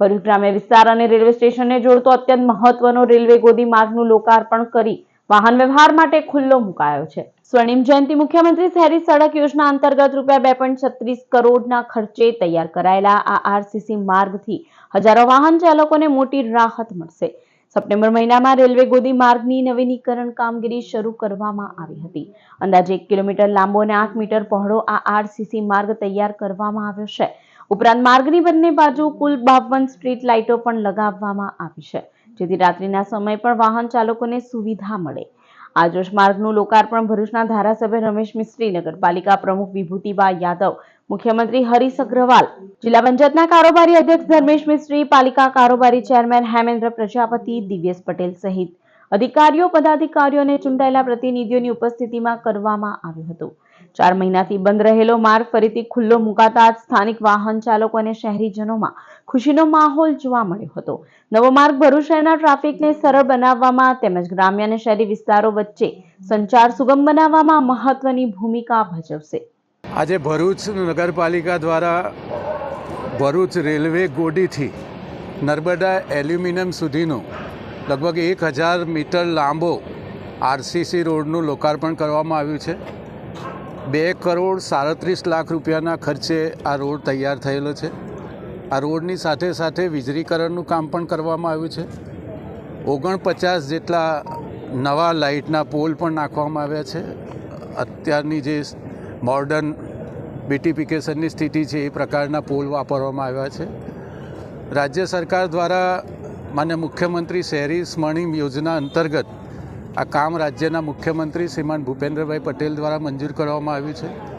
ભરૂચ વિસ્તાર અને રેલવે સ્ટેશનને જોડતો અત્યંત મહત્વનો રેલવે ગોદી માર્ગનું લોકાર્પણ કરી વાહન વ્યવહાર માટે ખુલ્લો મુકાયો છે. સ્વર્ણિમ જયંતિ મુખ્યમંત્રી શહેરી સડક યોજના અંતર્ગત રૂપિયા બે પોઈન્ટ છત્રીસ કરોડના ખર્ચે તૈયાર કરાયેલા આ આરસીસી માર્ગથી હજારો વાહન ચાલકોને મોટી રાહત મળશે. સપ્ટેમ્બર મહિનામાં રેલવે ગોદી માર્ગની નવીનીકરણ કામગીરી શરૂ કરવામાં આવી હતી. અંદાજે એક કિલોમીટર લાંબો અને આઠ મીટર પહોળો આ આરસીસી માર્ગ તૈયાર કરવામાં આવ્યો છે. ઉપરાંત માર્ગની બંને બાજુ કુલ બાવન સ્ટ્રીટ લાઇટો પણ લગાવવામાં આવી છે. જેથી રાત્રિના સમય પણ વાહન ચાલકોને સુવિધા મળે. આજરોજ માર્ગનું લોકાર્પણ ભરૂચના ધારાસભ્ય રમેશ મિસ્ત્રી, નગરપાલિકા પ્રમુખ વિભૂતિબા યાદવ, મુખ્યમંત્રી હરીશ અગ્રવાલ, જિલ્લા પંચાયતના કારોબારી અધ્યક્ષ ધર્મેશ મિસ્ત્રી, પાલિકા કારોબારી ચેરમેન હેમેન્દ્ર પ્રજાપતિ, દિવ્યેશ પટેલ સહિત અધિકારીઓ, પદાધિકારીઓ અને ચૂંટાયેલા પ્રતિનિધિઓની ઉપસ્થિતિમાં કરવામાં આવ્યું હતું. ચાર મહિનાથી બંધ રહેલો માર્ગ ફરીથી ખુલ્લો મુકાતા સ્થાનિક વાહન ચાલકો અને શહેરીજનોમાં ખુશીનો માહોલ જોવા મળ્યો હતો. નવો માર્ગ ભરૂચ શહેરના ટ્રાફિકને સરળ બનાવવામાં તેમજ ગ્રામ્ય અને શહેરી વિસ્તારો વચ્ચે સંચાર સુગમ બનાવવામાં મહત્વની ભૂમિકા ભજવશે. આજે ભરૂચ નગરપાલિકા દ્વારા ભરૂચ રેલવે ગોડીથી નર્મદા એલ્યુમિનિયમ સુધીનો લગભગ એક હજાર મીટર લાંબો આરસીસી રોડનું લોકાર્પણ કરવામાં આવ્યું છે. બે કરોડ સાડત્રીસ લાખ રૂપિયાના ખર્ચે આ રોડ તૈયાર થયેલો છે. આ રોડની સાથે સાથે વીજળીકરણનું કામ પણ કરવામાં આવ્યું છે. ઓગણપચાસ જેટલા નવા લાઇટના પોલ પણ નાખવામાં આવ્યા છે. અત્યારની જે મોડર્ન બ્યુટિફિકેશનની સ્થિતિ છે એ પ્રકારના પોલ વાપરવામાં આવ્યા છે. રાજ્ય સરકાર દ્વારા માન્ય મુખ્યમંત્રી શહેરી સ્મરણીમ યોજના અંતર્ગત આ કામ રાજ્યના મુખ્યમંત્રી શ્રીમાન ભૂપેન્દ્રભાઈ પટેલ દ્વારા મંજૂર કરવામાં આવ્યું છે.